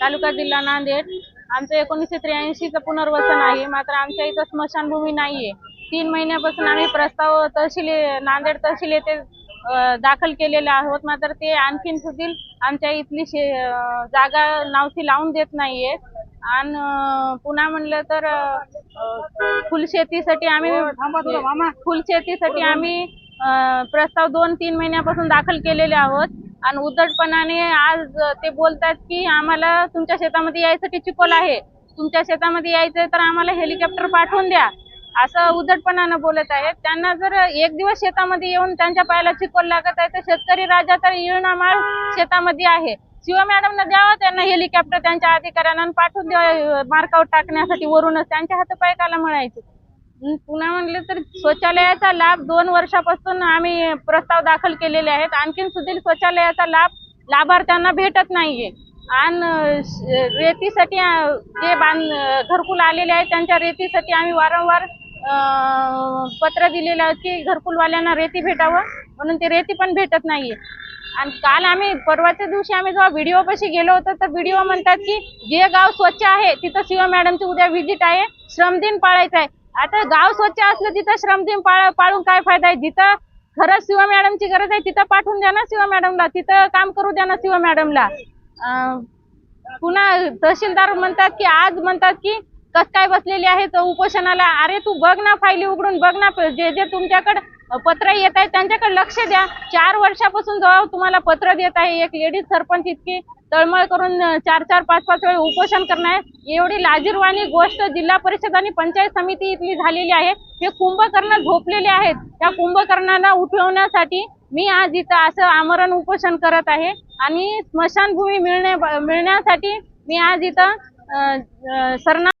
तालुका जिल्हा नांदेड. आमचं एकोणीसशे त्र्याऐंशीचं पुनर्वसन आहे. मात्र आमच्या इथं स्मशानभूमी नाहीये. तीन महिन्यापासून आम्ही प्रस्ताव तहसील नांदेड तहसील येथे दाखल केलेले आहोत. मात्र ते आणखीन सुद्धा आमच्या इथली शे जागा नावची लावून देत नाहीये. आणि पुन्हा म्हणलं तर फुलशेतीसाठी आम्ही फुलशेतीसाठी आम्ही प्रस्ताव दोन तीन महिन्यापासून दाखल केलेले आहोत. आणि उद्धटपणाने आज ते बोलतात की आम्हाला तुमच्या शेतामध्ये यायसाठी चिकोल आहे. तुमच्या शेतामध्ये यायचंय तर आम्हाला हेलिकॉप्टर पाठवून द्या. असं उद्धटपणानं बोलत आहेत. त्यांना जर एक दिवस शेतामध्ये येऊन त्यांच्या पायाला चिकोल लागत आहे तर शेतकरी राजा तर येऊन आम्हाला शेतामध्ये आहे. शिव मॅडमनं द्यावं त्यांना हेलिकॉप्टर त्यांच्या अधिकाऱ्यांना पाठवून द्यावं मार्कावर टाकण्यासाठी वरूनच. त्यांच्या हातपाय काला म्हणायचे पुन्हा म्हणलं तर शौचालयाचा लाभ दोन वर्षापासून आम्ही प्रस्ताव दाखल केलेले आहेत. आणखीन सुद्धा शौचालयाचा लाभ लाभार्थ्यांना भेटत नाहीये. आणि रेतीसाठी जे बांध घरकुल आलेले आहेत त्यांच्या रेतीसाठी आम्ही वारंवार पत्र दिलेलं आहे की घरकुलवाल्यांना रेती भेटावं. म्हणून ते रेती पण भेटत नाहीये. आणि काल आम्ही परवाच्या दिवशी आम्ही जेव्हा व्हिडिओ पशी गेलो होतो तर व्हिडिओ म्हणतात की जे गाव स्वच्छ आहे तिथं शिव मॅडमची उद्या व्हिजिट आहे. श्रमदिन पाळायचा आहे. आता गाव स्वच्छ असलं तिथं श्रमदिन पाळ पाळून काय फायदा आहे? जिथं खरंच शिवा मॅडमची गरज आहे तिथं पाठवून द्या ना शिवा मॅडमला. तिथं काम करू द्या ना शिवा मॅडमला. पुन्हा तहसीलदार म्हणतात की आज म्हणतात की कस काय बसलेली आहे उपोषणाला? अरे तू बघ ना फायली उघडून बघ ना जे जे तुमच्याकडे पत्र येत आहेत त्यांच्याकडे लक्ष द्या. चार वर्षापासून जेव्हा तुम्हाला पत्र देत आहे. एक लेडीज सरपंच इतकी तळमळ करून चार चार पाच पाच वेळ उपोषण करणार एवढी लाजीरवाणी गोष्ट जिल्हा परिषद आणि पंचायत समिती इथली झालेली आहे. हे कुंभकर्ण झोपलेले आहेत. त्या कुंभकर्णाला उठवण्यासाठी मी आज इथं असं आमरण उपोषण करत आहे. आणि स्मशानभूमी मिळण्या मिळण्यासाठी मी आज इथं सरना